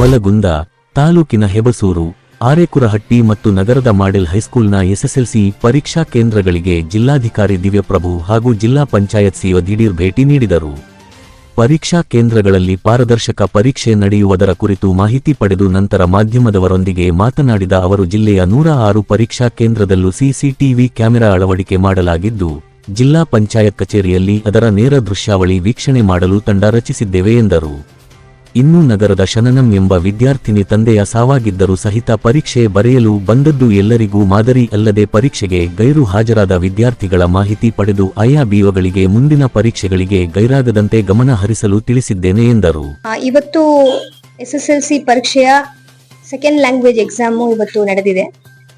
ನವಲಗುಂದ ತಾಲೂಕಿನ ಹೆಬಸೂರು, ಆರೇಕುರಹಟ್ಟಿ ಮತ್ತು ನಗರದ ಮಾಡೆಲ್ ಹೈಸ್ಕೂಲ್ನ ಎಸ್ಎಸ್ಎಲ್ಸಿ ಪರೀಕ್ಷಾ ಕೇಂದ್ರಗಳಿಗೆ ಜಿಲ್ಲಾಧಿಕಾರಿ ದಿವ್ಯಪ್ರಭು ಹಾಗೂ ಜಿಲ್ಲಾ ಪಂಚಾಯತ್ ಸಿಒ ದಿಢೀರ್ ಭೇಟಿ ನೀಡಿದರು. ಪರೀಕ್ಷಾ ಕೇಂದ್ರಗಳಲ್ಲಿ ಪಾರದರ್ಶಕ ಪರೀಕ್ಷೆ ನಡೆಯುವುದರ ಕುರಿತು ಮಾಹಿತಿ ಪಡೆದು ನಂತರ ಮಾಧ್ಯಮದವರೊಂದಿಗೆ ಮಾತನಾಡಿದ ಅವರು, ಜಿಲ್ಲೆಯ ನೂರ ಆರು ಪರೀಕ್ಷಾ ಕೇಂದ್ರದಲ್ಲೂ ಸಿಸಿಟಿವಿ ಕ್ಯಾಮೆರಾ ಅಳವಡಿಕೆ ಮಾಡಲಾಗಿದ್ದು, ಜಿಲ್ಲಾ ಪಂಚಾಯತ್ ಕಚೇರಿಯಲ್ಲಿ ಅದರ ನೇರ ದೃಶ್ಯಾವಳಿ ವೀಕ್ಷಣೆ ಮಾಡಲು ತಂಡ ರಚಿಸಿದ್ದೇವೆ ಎಂದರು. ಇನ್ನು ನಗರದ ಶನನಂ ಎಂಬ ವಿದ್ಯಾರ್ಥಿನಿ ತಂದೆಯ ಸಾವಾಗಿದ್ದರೂ ಸಹಿತ ಪರೀಕ್ಷೆ ಬರೆಯಲು ಬಂದದ್ದು ಎಲ್ಲರಿಗೂ ಮಾದರಿ ಅಲ್ಲದೆ ಪರೀಕ್ಷೆಗೆ ಗೈರು ಹಾಜರಾದ ವಿದ್ಯಾರ್ಥಿಗಳ ಮಾಹಿತಿ ಪಡೆದು ಆಯಾ ಬಿಒಗಳಿಗೆ ಮುಂದಿನ ಪರೀಕ್ಷೆಗಳಿಗೆ ಗೈರಾಗದಂತೆ ಗಮನ ಹರಿಸಲು ತಿಳಿಸಿದ್ದೇನೆ ಎಂದರು. ಇವತ್ತು ಎಸ್ ಎಸ್ ಎಲ್ ಸಿ ಪರೀಕ್ಷೆಯ ಸೆಕೆಂಡ್ ಲ್ಯಾಂಗ್ವೇಜ್ ಎಕ್ಸಾಮ್ ಇವತ್ತು ನಡೆದಿದೆ.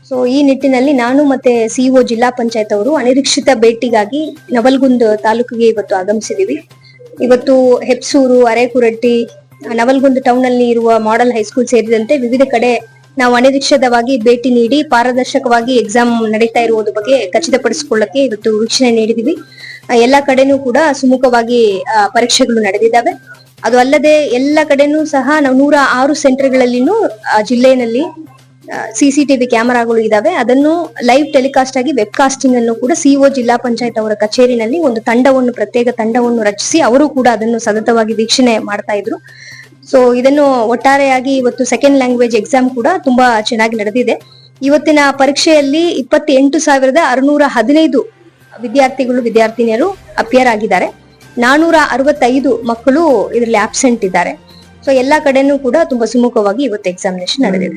ಸೊ ಈ ನಿಟ್ಟಿನಲ್ಲಿ ನಾನು ಮತ್ತೆ ಸಿಇಒ ಜಿಲ್ಲಾ ಪಂಚಾಯತ್ ಅವರು ಅನಿರೀಕ್ಷಿತ ಭೇಟಿಗಾಗಿ ನವಲ್ಗುಂದ್ ತಾಲೂಕಿಗೆ ಇವತ್ತು ಆಗಮಿಸಿದೀವಿ ಇವತ್ತು ಹೆಪ್ಸೂರು, ಅರೇಕುರಟ್ಟಿ ನವಲ್ಗುಂದ್ ಟೌನ್ ಅಲ್ಲಿ ಇರುವ ಮಾಡೆಲ್ ಹೈಸ್ಕೂಲ್ ಸೇರಿದಂತೆ ವಿವಿಧ ಕಡೆ ನಾವು ಅನಿರೀಕ್ಷಿತವಾಗಿ ಭೇಟಿ ನೀಡಿ ಪಾರದರ್ಶಕವಾಗಿ ಎಕ್ಸಾಮ್ ನಡೀತಾ ಇರುವುದ್ರ ಬಗ್ಗೆ ಖಚಿತಪಡಿಸಿಕೊಳ್ಳಕ್ಕೆ ಇವತ್ತು ವೀಕ್ಷಣೆ ನೀಡಿದೀವಿ ಎಲ್ಲಾ ಕಡೆನೂ ಕೂಡ ಸುಮುಖವಾಗಿ ಪರೀಕ್ಷೆಗಳು ನಡೆದಿದ್ದಾವೆ. ಅದು ಅಲ್ಲದೆ ಎಲ್ಲ ಕಡೆನೂ ಸಹ ನಾವು ನೂರ ಆರು ಸೆಂಟರ್ಗಳಲ್ಲಿನೂ ಜಿಲ್ಲೆಯಲ್ಲಿ ಸಿಸಿಟಿವಿ ಕ್ಯಾಮೆರಾಗಳು ಇದಾವೆ. ಅದನ್ನು ಲೈವ್ ಟೆಲಿಕಾಸ್ಟ್ ಆಗಿ ವೆಬ್ ಕಾಸ್ಟಿಂಗ್ ಅನ್ನು ಕೂಡ ಸಿಒ ಜಿಲ್ಲಾ ಪಂಚಾಯತ್ ಅವರ ಕಚೇರಿನಲ್ಲಿ ಒಂದು ತಂಡವನ್ನು, ಪ್ರತ್ಯೇಕ ತಂಡವನ್ನು ರಚಿಸಿ ಅವರು ಕೂಡ ಅದನ್ನು ಸತತವಾಗಿ ವೀಕ್ಷಣೆ ಮಾಡ್ತಾ ಇದ್ರು. ಸೊ ಇದನ್ನು ಒಟ್ಟಾರೆಯಾಗಿ ಇವತ್ತು ಸೆಕೆಂಡ್ ಲ್ಯಾಂಗ್ವೇಜ್ ಎಕ್ಸಾಮ್ ಕೂಡ ತುಂಬಾ ಚೆನ್ನಾಗಿ ನಡೆದಿದೆ. ಇವತ್ತಿನ ಪರೀಕ್ಷೆಯಲ್ಲಿ ಇಪ್ಪತ್ತೆಂಟು ಸಾವಿರದ ಅರುನೂರ ಹದಿನೈದು ವಿದ್ಯಾರ್ಥಿಗಳು, ವಿದ್ಯಾರ್ಥಿನಿಯರು ಅಪಿಯರ್ ಆಗಿದ್ದಾರೆ. ನಾನೂರ ಅರವತ್ತೈದು ಮಕ್ಕಳು ಇದರಲ್ಲಿ ಆಬ್ಸೆಂಟ್ ಇದ್ದಾರೆ. ಸೊ ಎಲ್ಲಾ ಕಡೆನೂ ಕೂಡ ತುಂಬಾ ಸುಮುಖವಾಗಿ ಇವತ್ತು ಎಕ್ಸಾಮಿನೇಷನ್ ನಡೆದಿದೆ.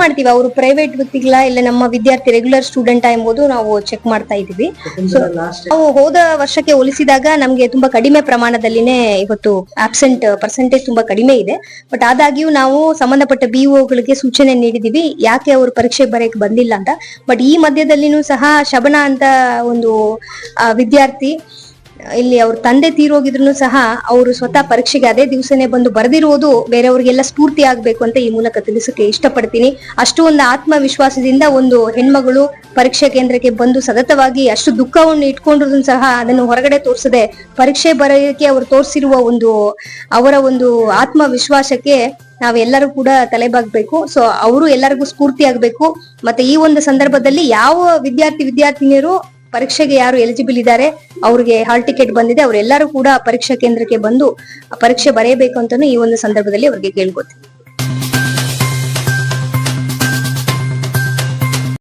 ಮಾಡ್ತೀವಿ? ಅವರು ಪ್ರೈವೇಟ್ ವ್ಯಕ್ತಿಗಳ ಇಲ್ಲ ನಮ್ಮ ವಿದ್ಯಾರ್ಥಿ ರೆಗ್ಯುಲರ್ ಸ್ಟೂಡೆಂಟ್ ಎಂಬುದು ನಾವು ಚೆಕ್ ಮಾಡ್ತಾ ಇದೀವಿ ಸೊ ನಾವು ಹೋದ ವರ್ಷಕ್ಕೆ ಹೋಲಿಸಿದಾಗ ನಮ್ಗೆ ತುಂಬಾ ಕಡಿಮೆ ಪ್ರಮಾಣದಲ್ಲಿನೇ ಇವತ್ತು ಆಬ್ಸೆಂಟ್ ಪರ್ಸೆಂಟೇಜ್ ತುಂಬಾ ಕಡಿಮೆ ಇದೆ. ಬಟ್ ಆದಾಗ್ಯೂ ನಾವು ಸಂಬಂಧಪಟ್ಟ ಬಿಒಗಳಿಗೆ ಸೂಚನೆ ನೀಡಿದೀವಿ ಯಾಕೆ ಅವರು ಪರೀಕ್ಷೆ ಬರೆಯಕ್ಕೆ ಬಂದಿಲ್ಲ ಅಂತ. ಬಟ್ ಈ ಮಧ್ಯದಲ್ಲಿನೂ ಸಹ ಶಬನ ಅಂತ ಒಂದು ವಿದ್ಯಾರ್ಥಿ ಇಲ್ಲಿ ಅವ್ರ ತಂದೆ ತೀರೋಗಿದ್ರು ಸಹ ಅವರು ಸ್ವತಃ ಪರೀಕ್ಷೆಗೆ ಅದೇ ದಿವಸನೇ ಬಂದು ಬರೆದಿರುವುದು ಬೇರೆಯವರಿಗೆಲ್ಲ ಸ್ಫೂರ್ತಿ ಆಗ್ಬೇಕು ಅಂತ ಈ ಮೂಲಕ ತಿಳಿಸಕ್ಕೆ ಇಷ್ಟಪಡ್ತೀನಿ. ಅಷ್ಟು ಒಂದು ಆತ್ಮವಿಶ್ವಾಸದಿಂದ ಒಂದು ಹೆಣ್ಮಗಳು ಪರೀಕ್ಷಾ ಕೇಂದ್ರಕ್ಕೆ ಬಂದು ಸತತವಾಗಿ ಅಷ್ಟು ದುಃಖವನ್ನು ಇಟ್ಕೊಂಡ್ರು ಸಹ ಅದನ್ನು ಹೊರಗಡೆ ತೋರಿಸದೆ ಪರೀಕ್ಷೆ ಬರೆಯೋಕೆ ಅವರು ತೋರಿಸಿರುವ ಒಂದು, ಅವರ ಒಂದು ಆತ್ಮವಿಶ್ವಾಸಕ್ಕೆ ನಾವೆಲ್ಲರೂ ಕೂಡ ತಲೆಬಾಗ್ಬೇಕು. ಸೊ ಅವರು ಎಲ್ಲರಿಗೂ ಸ್ಫೂರ್ತಿ ಆಗ್ಬೇಕು. ಮತ್ತೆ ಈ ಒಂದು ಸಂದರ್ಭದಲ್ಲಿ ಯಾವ ವಿದ್ಯಾರ್ಥಿ, ವಿದ್ಯಾರ್ಥಿನಿಯರು ಪರೀಕ್ಷೆಗೆ ಯಾರು ಎಲಿಜಿಬಲ್ ಇದ್ದಾರೆ ಅವ್ರಿಗೆ ಹಾಲ್ ಟಿಕೆಟ್ ಬಂದಿದೆ, ಅವರೆಲ್ಲರೂ ಕೂಡ ಪರೀಕ್ಷಾ ಕೇಂದ್ರಕ್ಕೆ ಬಂದು ಪರೀಕ್ಷೆ ಬರೆಯಬೇಕು ಅಂತಾನು ಈ ಒಂದು ಸಂದರ್ಭದಲ್ಲಿ ಅವ್ರಿಗೆ ಕೇಳ್ಕೊತೀನಿ